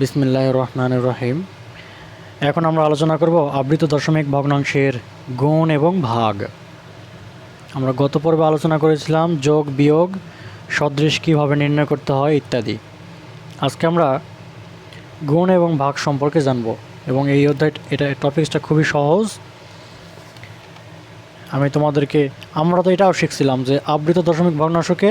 বিসমিল্লাহ রহমান রহিম। এখন আমরা আলোচনা করব আবৃত দশমিক ভগ্নাংশের গুণ এবং ভাগ। আমরা গত পর্বে আলোচনা করেছিলাম যোগ, বিয়োগ, সদৃশ কীভাবে নির্ণয় করতে হয় ইত্যাদি। আজকে আমরা গুণ এবং ভাগ সম্পর্কে জানব এবং এই অধ্যায়, এটা টপিকসটা খুবই সহজ। আমি তোমাদেরকে, আমরা তো এটাও শিখছিলাম যে আবৃত দশমিক ভগ্নাংশকে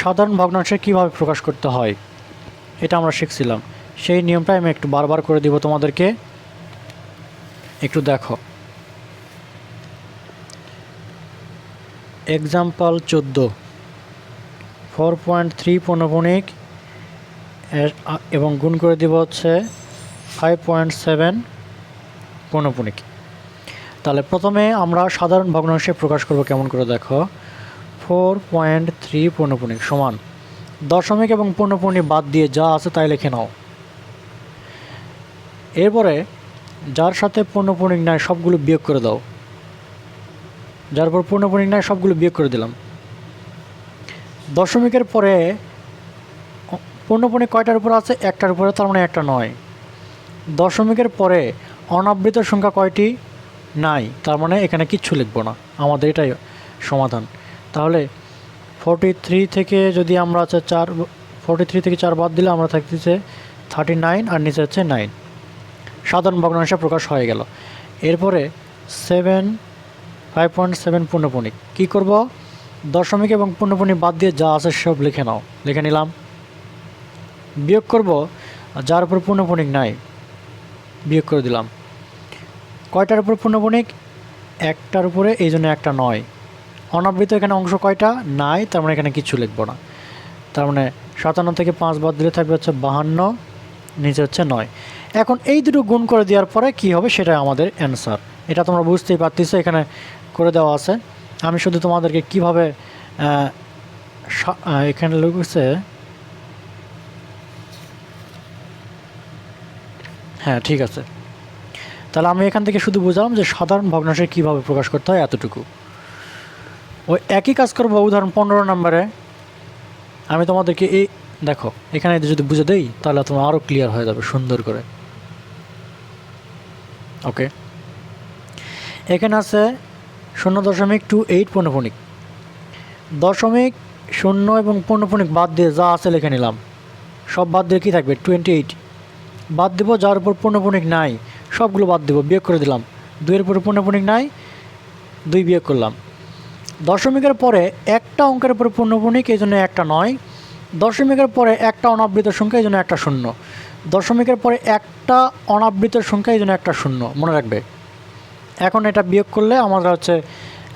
সাধারণ ভগ্নাংশে কীভাবে প্রকাশ করতে হয়, এটা আমরা শিখছিলাম। সেই নিয়মটা আমি একটু বারবার করে দিব তোমাদেরকে। একটু দেখো। এক্সাম্পল চোদ্দ। ফোর পয়েন্ট থ্রি পৌনপুণিক এবং গুণ করে দিব হচ্ছে ফাইভ পয়েন্ট সেভেন পৌনপুণিক তাহলে প্রথমে আমরা সাধারণ ভগ্নাংশে প্রকাশ করব কেমন করে দেখো। ফোর পয়েন্ট থ্রি পৌনপুণিক সমান। দশমিক এবং পূর্ণপূর্ণি বাদ দিয়ে যা আছে তাই লিখে নাও। এরপরে যার সাথে পূর্ণপূর্ণিক নাই সবগুলো বিয়োগ করে দাও। যার পর পূর্ণপূর্ণিক নাই সবগুলো বিয়োগ করে দিলাম। দশমিকের পরে পূর্ণপূর্ণিক কয়টার উপর আছে? একটার উপরে, তার মানে একটা নয়। দশমিকের পরে অনাবৃত সংখ্যা কয়টি? নাই। তার মানে এখানে কিচ্ছু লিখব না। আমাদের এটাই সমাধান। তাহলে ফোরটি থ্রি থেকে যদি আমরা আছে চার ফোরটি থ্রি থেকে চার বাদ দিলে আমরা থাকতেছে থার্টি নাইন আর নিচে হচ্ছে নাইন সাধারণ ভগ্নাংশে প্রকাশ হয়ে গেল। এরপরে সেভেন, ফাইভ পয়েন্ট সেভেন পূর্ণপণিক। কী করব? দশমিক এবং পূর্ণপণিক বাদ দিয়ে যা আছে সব লিখে নাও। লিখে নিলাম। বিয়োগ করব, যার উপর পূর্ণপণিক নাই, বিয়োগ করে দিলাম। কয়টার উপর পূর্ণপণিক? একটার উপরে, এই জন্য একটা নয়। অনাবৃত এখানে অংশ কয়টা? নাই, তার মানে এখানে কিছু লিখব না। তার মানে সাতান্ন থেকে পাঁচ বাদ দিলে থাকবে হচ্ছে বাহান্ন। নিচে হচ্ছে নয়। এখন এই দুটো গুণ করে দেওয়ার পরে কি হবে সেটা আমাদের অ্যান্সার এটা তোমরা বুঝতেই পারতেছো, এখানে করে দেওয়া আছে। আমি শুধু তোমাদেরকে কীভাবে এখানে লিখেছে হ্যাঁ ঠিক আছে। তাহলে আমি এখান থেকে শুধু বুঝলাম যে সাধারণ ভগ্নাংশে কীভাবে প্রকাশ করতে হয় এতটুকু। ওই একই কাজ করব, উদাহরণ পনেরো নম্বরে। আমি তোমাদেরকে এই দেখো, এখানে যদি বুঝে দেই, তাহলে তোমার আরও ক্লিয়ার হয়ে যাবে, সুন্দর করে। ওকে এখানে আছে শূন্য দশমিক টু এইট পৌনপুণিক দশমিক শূন্য এবং পৌনপুণিক বাদ দিয়ে যা আছে লিখে নিলাম। সব বাদ দিয়ে কী থাকবে? টোয়েন্টি এইট বাদ দেবো যার উপর পৌনপুণিক নাই, সবগুলো বাদ দেবো, বিয়োগ করে দিলাম। দুইয়ের উপরে পৌনপুণিক নাই, দুই বিয়োগ করলাম। দশমিকের পরে একটা অঙ্কের উপরে পূর্ণপূর্ণিক এই জন্য একটা নয়। দশমিকের পরে একটা অনাবৃত সংখ্যা, এই জন্য একটা শূন্য। দশমিকের পরে একটা অনাবৃত সংখ্যা, এই জন্য একটা শূন্য। মনে রাখবে? এখন এটা বিয়োগ করলে আমরা হচ্ছে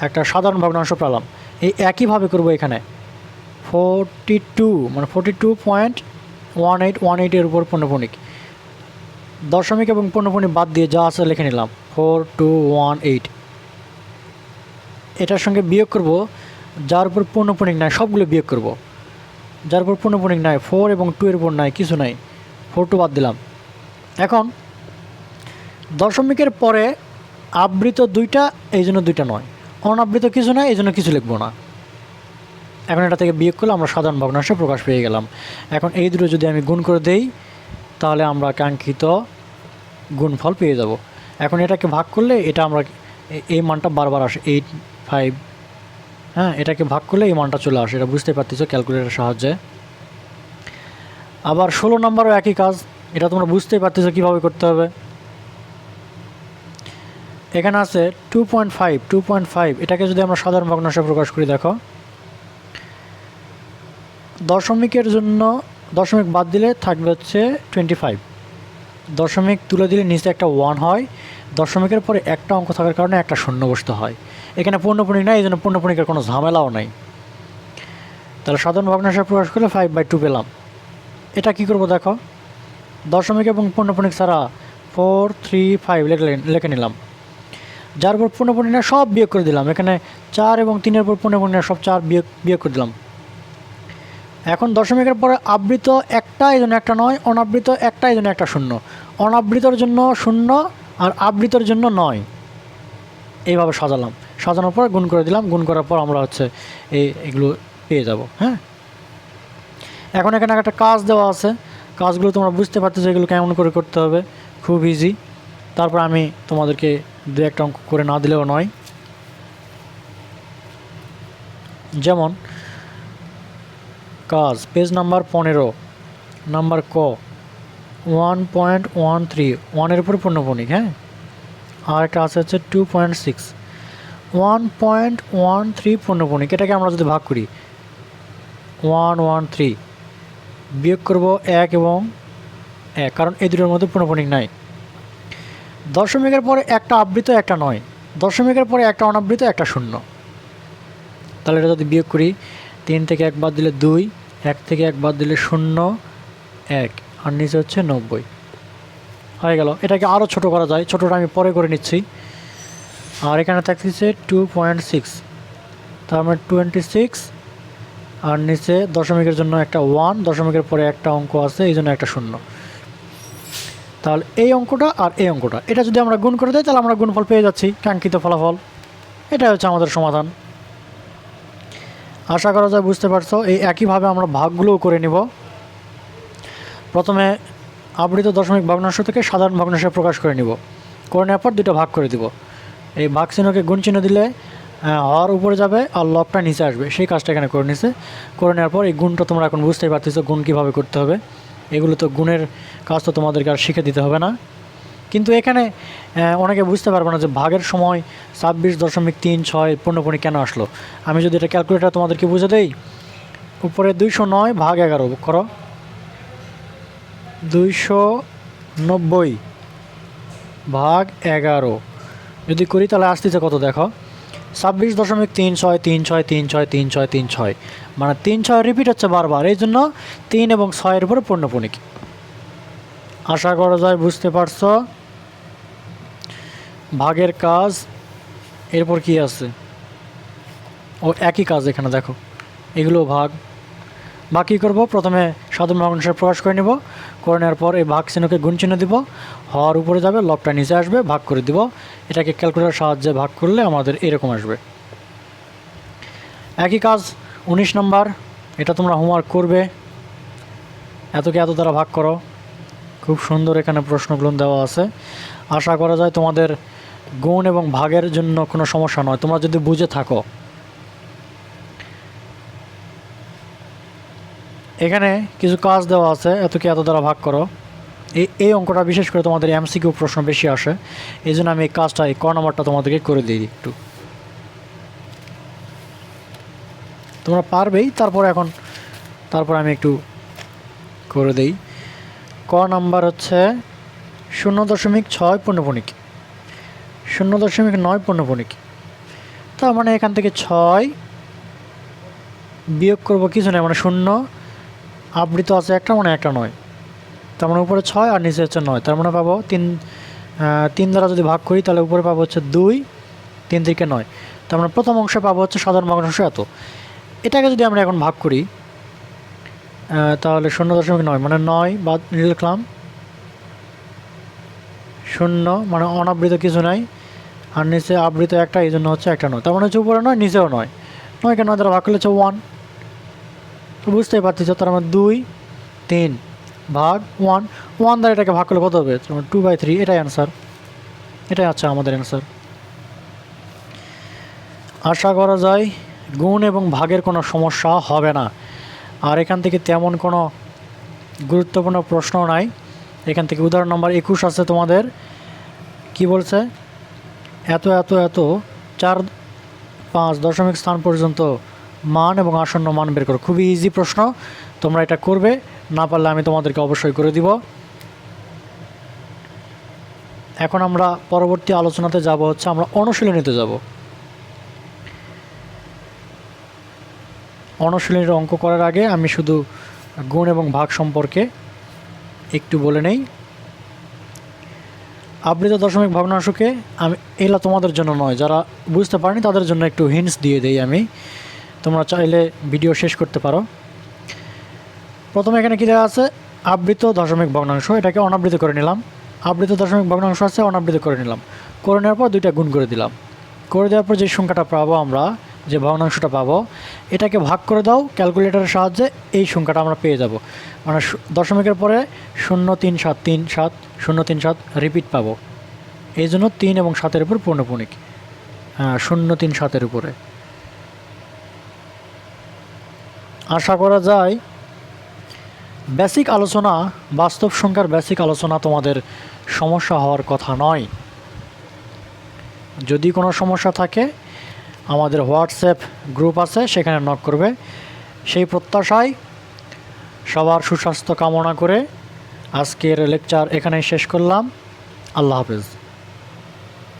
একটা সাধারণ ভগ্নাংশ পেলাম। এই একইভাবে করব এখানে। ফোরটি টু মানে forty two point one eight one এইটের উপর পণ্যপণিক দশমিক এবং পূর্ণপূর্ণিক বাদ দিয়ে যা আছে লিখে নিলাম। ফোর টু ওয়ান এইট এটার সঙ্গে বিয়োগ করব, যার উপর পূর্ণপণিক নাই, সবগুলো বিয়োগ করব। যার উপর পূর্ণপণিক নাই ফোর এবং টু এর উপর নাই, কিছু নাই। ফোর টু বাদ দিলাম। এখন, দশমিকের পরে আবৃত দুইটা, এই জন্য দুইটা নয়। অনাবৃত কিছু নয় এই জন্য কিছু লিখব না। এখন এটা থেকে বিয়োগ করলে আমরা সাধারণ ভগ্নাংশে প্রকাশ পেয়ে গেলাম। এখন এই দুটো যদি আমি গুণ করে দেই, তাহলে আমরা কাঙ্ক্ষিত গুণফল পেয়ে যাব। এখন এটাকে ভাগ করলে এটা আমরা এই মানটা বারবার আসে এইট ফাইভ হ্যাঁ এটাকে ভাগ করলে এই মানটা চলে আসে, এটা বুঝতে পারতেছো ক্যালকুলেটারের সাহায্যে। আবার ষোলো নম্বরও একই কাজ, এটা তোমরা বুঝতেই পারতেছো কীভাবে করতে হবে। এখানে আছে two point five two point five এটাকে যদি আমরা সাধারণ ভগ্নাংশে প্রকাশ করি, দেখো। দশমিকের জন্য দশমিক বাদ দিলে থাকবে হচ্ছে টোয়েন্টি ফাইভ দশমিক তুলে দিলে নিচে একটা ওয়ান হয় দশমিকের পরে একটা অঙ্ক থাকার কারণে একটা শূন্য বসতে হয়। এখানে পূর্ণপণিক নাই এই জন্য পূর্ণপণিকের কোনো ঝামেলাও নাই। তাহলে সাধারণ ভগ্নাংশে প্রকাশ করলে ফাইভ বাই টু পেলাম। এটা কি করব দেখো? দশমিক এবং পূর্ণপণিক ছাড়া ফোর থ্রি ফাইভ লেখে নিলাম। যার উপর পূর্ণপণিক না সব বিয়োগ করে দিলাম। এখানে চার এবং তিনের উপর পূর্ণপণিক সব চার বিয়োগ বিয়োগ করে দিলাম। এখন দশমিকের পরে আবৃত একটা এই জন্য একটা নয়, অনাবৃত একটা এই জন্য একটা শূন্য। অনাবৃতর জন্য শূন্য আর আবৃতর জন্য নয়। এইভাবে সাজালাম। সাজানোর পর গুণ করে দিলাম। গুণ করার পর আমরা হচ্ছে এই এগুলো পেয়ে যাব। হ্যাঁ? এখন এখানে একটা কাজ দেওয়া আছে। কাজগুলো তোমরা বুঝতে পারতেছো এগুলো কেমন করে করতে হবে। খুব ইজি তারপর আমি তোমাদেরকে দু একটা অঙ্ক করে না দিলেও নয়। যেমন, কাজ পেজ নাম্বার পনেরো নাম্বার ক। ওয়ান পয়েন্ট ওয়ান থ্রি ওয়ানের উপরে পূর্ণপণিক হ্যাঁ? আর একটা আছে হচ্ছে two point six one point one three পূর্ণপণিক এটাকে আমরা যদি ভাগ করি ওয়ান ওয়ান থ্রি বিয়োগ করব এক এবং এক, কারণ এই দুটোর মধ্যে পূর্ণপণিক নাই। দশমিকের পরে একটা আবৃত, একটা নয়। দশমিকের পরে একটা অনাবৃত, একটা শূন্য। তাহলে এটা যদি বিয়োগ করি, তিন থেকে এক বাদ দিলে দুই, এক থেকে এক বাদ দিলে শূন্য, এক। আর নিচে হচ্ছে নব্বই। হয়ে গেল। এটাকে আরও ছোটো করা যায়। ছোটোটা আমি পরে করে নিচ্ছি। আর এখানে থাকতেছে টু পয়েন্ট সিক্স তার মানে টোয়েন্টি সিক্স আর নিচে দশমিকের জন্য একটা ওয়ান দশমিকের পরে একটা অঙ্ক আছে, এই জন্য একটা শূন্য। তাহলে এই অঙ্কটা আর এই অঙ্কটা। এটা যদি আমরা গুণ করে দেয় তাহলে আমরা গুণফল পেয়ে যাচ্ছি, কাঙ্ক্ষিত ফলাফল। এটা হচ্ছে আমাদের সমাধান। আশা করা যায় বুঝতে পারছ, এই একইভাবে আমরা ভাগগুলোও করে নিব। প্রথমে আবৃত দশমিক ভগ্নাংশ থেকে সাধারণ ভগ্নাংশে প্রকাশ করে নিব। করে নেওয়ার পর দুটো ভাগ করে দিব। এই ভাগ চিহ্নকে গুণ চিহ্ন দিলে হর উপরে যাবে আর লবটা নিচে আসবে। সেই কাজটা এখানে করে নিছে। করে নেওয়ার পর এই গুণটা তোমরা এখন বুঝতেই পারতেছো গুণ কীভাবে করতে হবে। এগুলো তো গুণের কাজ তো তোমাদেরকে আর শিখে দিতে হবে না। কিন্তু এখানে অনেকে বুঝতে পারবে না যে ভাগের সময় ছাব্বিশ দশমিক তিন ছয় পূর্ণপণি কেন আসলো। আমি যদি এটা ক্যালকুলেটার তোমাদেরকে বুঝে দেই, উপরে দুইশো নয় ভাগ এগারো করো। দুইশো নব্বই ভাগ এগারো। যদি করি তাহলে আসতেছে কত দেখো? ছাব্বিশ দশমিক তিন ছয় তিন ছয় তিন ছয় তিন ছয় তিন ছয়। মানে তিন ছয় রিপিট হচ্ছে বারবার। এই জন্য তিন এবং ছয়ের উপরে পূর্ণপণিক। আশা করা যায় বুঝতে পারছ? ভাগের কাজ, এরপর কি আছে? ও, একই কাজ এখানে দেখো। এগুলো ভাগ। ভাগ কী করব। প্রথমে সাধারণ ভগ্নাংশে প্রকাশ করে নেব। করে নেওয়ার পর এই ভাগ চিহ্নকে গুণ চিহ্ন দিব। হওয়ার উপরে যাবে, লবটা নিচে আসবে, ভাগ করে দিব। এটাকে ক্যালকুলেটার সাহায্যে ভাগ করলে আমাদের এরকম আসবে। একই কাজ, উনিশ নম্বর, এটা তোমরা হোমওয়ার্ক করবে। এতকে এত দ্বারা ভাগ করো। খুব সুন্দর এখানে প্রশ্নগুলো দেওয়া আছে। আশা করা যায় তোমাদের গুণ এবং ভাগের জন্য কোনো সমস্যা নয়। তোমরা যদি বুঝে থাকো। এখানে কিছু কাজ দেওয়া আছে। এত কি এত দ্বারা ভাগ করো? এই এই অঙ্কটা বিশেষ করে তোমাদের এমসিকিউ প্রশ্ন বেশি আসে। এই জন্য আমি এই কাজটা, এই ক নাম্বারটা তোমাদেরকে করে দিই একটু। তোমরা পারবেই, তারপর এখন, তারপর আমি একটু করে দেই। ক নাম্বার হচ্ছে শূন্য দশমিক ছয় পূর্ণপণিক শূন্য দশমিক নয় পূর্ণপণিক তার মানে এখান থেকে ছয় বিয়োগ করব কিছু নেই মানে শূন্য আবৃত আছে একটা মানে একটা নয়। তার মানে উপরে ছয় আর নিচে হচ্ছে নয়। তার মানে পাবো তিন তিন দ্বারা যদি ভাগ করি, তাহলে উপরে পাবো হচ্ছে দুই, তিন থেকে নয়। তার মানে প্রথম অংশে পাবো হচ্ছে সাধারণ ভগ্নাংশ এত। এটাকে যদি আমরা এখন ভাগ করি তাহলে শূন্য দশমিক নয় মানে নয় বা লিখলাম। শূন্য মানে অনাবৃত কিছু নাই, আর নিচে আবৃত একটা, এই জন্য হচ্ছে একটা নয়। তার মানে হচ্ছে উপরে নয়, নিচেও নয়। নয়কে নয় দ্বারা ভাগ করলে হচ্ছে ওয়ান তো বুঝতেই পারতেছ, তার মানে দুই, তিন ভাগ ওয়ান ওয়ান দ্বারা এটাকে ভাগ করলে কত হবে? টু বাই থ্রি এটাই অ্যান্সার এটাই আচ্ছা আমাদের অ্যান্সার আশা করা যায় গুণ এবং ভাগের কোনো সমস্যা হবে না। আর এখান থেকে তেমন কোনো গুরুত্বপূর্ণ প্রশ্ন নাই। এখান থেকে উদাহরণ নম্বর একুশ আছে তোমাদের। কি বলছে? এত এত এত, চার, পাঁচ দশমিক স্থান পর্যন্ত মান এবং আসন্ন মান বের করো। খুবই ইজি প্রশ্ন। তোমরা এটা করবে, না পারলে আমি তোমাদেরকে অবশ্যই করে দিব। এখন আমরা পরবর্তী আলোচনাতে যাব, হচ্ছে আমরা অনুশীলনীতে যাব। অনুশীলনীর অঙ্ক করার আগে আমি শুধু গুণ এবং ভাগ সম্পর্কে একটু বলে নেই। আবৃত দশমিক ভগ্নাংশকে আমি এলা তোমাদের জন্য নয়, যারা বুঝতে পারেনি তাদের জন্য একটু হিন্টস দিয়ে দেই আমি। তোমরা চাইলে ভিডিও শেষ করতে পারো। প্রথমে এখানে কী দেওয়া আছে? আবৃত দশমিক ভগ্নাংশ। এটাকে অনাবৃত করে নিলাম। আবৃত দশমিক ভগ্নাংশ আছে অনাবৃত করে নিলাম। করে নেওয়ার পর দুইটা গুণ করে দিলাম। করে দেওয়ার পর যে সংখ্যাটা পাবো আমরা যে ভগ্নাংশটা পাবো এটাকে ভাগ করে দাও ক্যালকুলেটরের সাহায্যে এই সংখ্যাটা আমরা পেয়ে যাব। মানে দশমিকের পরে শূন্য তিন সাত তিন সাত শূন্য তিন সাত রিপিট পাবো। এই জন্য তিন এবং সাতের উপর পূর্ণপণিক। হ্যাঁ, শূন্য তিন সাতের উপরে। আশা করা যায় বেসিক আলোচনা, বাস্তব সংখ্যার বেসিক আলোচনা তোমাদের সমস্যা হওয়ার কথা নয়। যদি কোনো সমস্যা থাকে, আমাদের হোয়াটসঅ্যাপ গ্রুপ আছে, সেখানে নক করবে। সেই প্রত্যাশায় সবার সুস্বাস্থ্য কামনা করে আজকের লেকচার এখানেই শেষ করলাম। আল্লাহ হাফেজ।